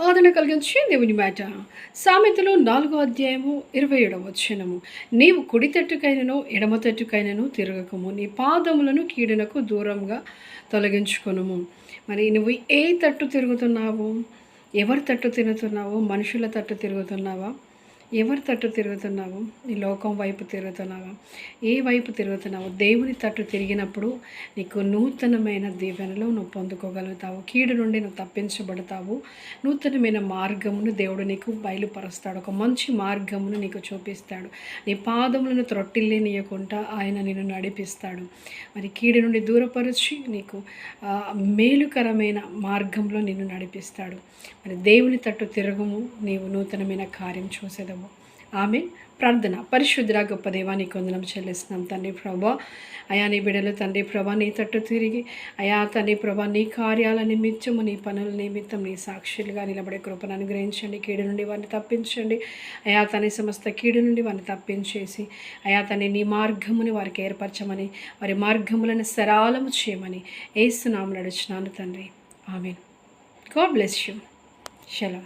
ఆదరణ కలిగించి దేవుని మాట. సామెతలో నాలుగో అధ్యాయము ఇరవై ఏడవ వచ్చినము నీవు కుడి తట్టుకైనను ఎడమ తట్టుకైనను తిరగకము. నీ పాదములను కీడనకు దూరంగా తొలగించుకొనుము. మరి నువ్వు ఏ తట్టు తిరుగుతున్నావు? ఎవరి తట్టు తిరుగుతున్నావు? మనుషుల తట్టు తిరుగుతున్నావా? ఎవరి తట్టు తిరుగుతున్నావు? ఈ లోకం వైపు తిరుగుతున్నావా? ఏ వైపు తిరుగుతున్నావు? దేవుని తట్టు తిరిగినప్పుడు నీకు నూతనమైన దీవెనలో నువ్వు పొందుకోగలుగుతావు. కీడు నుండి నువ్వు తప్పించబడతావు. నూతనమైన మార్గమును దేవుడు నీకు బయలుపరుస్తాడు. ఒక మంచి మార్గమును నీకు చూపిస్తాడు. నీ పాదములను త్రొట్టిల్లేనియకుండా ఆయన నిన్ను నడిపిస్తాడు. మరి కీడు నుండి దూరపరిచి నీకు మేలుకరమైన మార్గంలో నిన్ను నడిపిస్తాడు. మరి దేవుని తట్టు తిరగము నీవు నూతనమైన కార్యం చూసేదవు. ఆమె ప్రార్థన. పరిశుద్ధ గొప్ప దేవాన్ని కొందనం చెల్లిస్తున్నాం. తండ్రి ప్రభా అయా నీ బిడలు తండ్రి ప్రభా నీ తట్టు తిరిగి అయా తండ్రి ప్రభా నీ కార్యాల నిమిత్తము నీ పనుల నిమిత్తం నీ సాక్షులుగా నిలబడే కృపను అనుగ్రహించండి. కీడు నుండి వారిని తప్పించండి. అయా తన సమస్త కీడు నుండి వారిని తప్పించేసి అయా తని నీ మార్గముని వారికి ఏర్పరచమని వారి మార్గములను సరాలము చేయమని ఏసునాము నడుచున్నాను తండ్రి. ఆమె గాడ్ బ్లెస్ యూ. శలం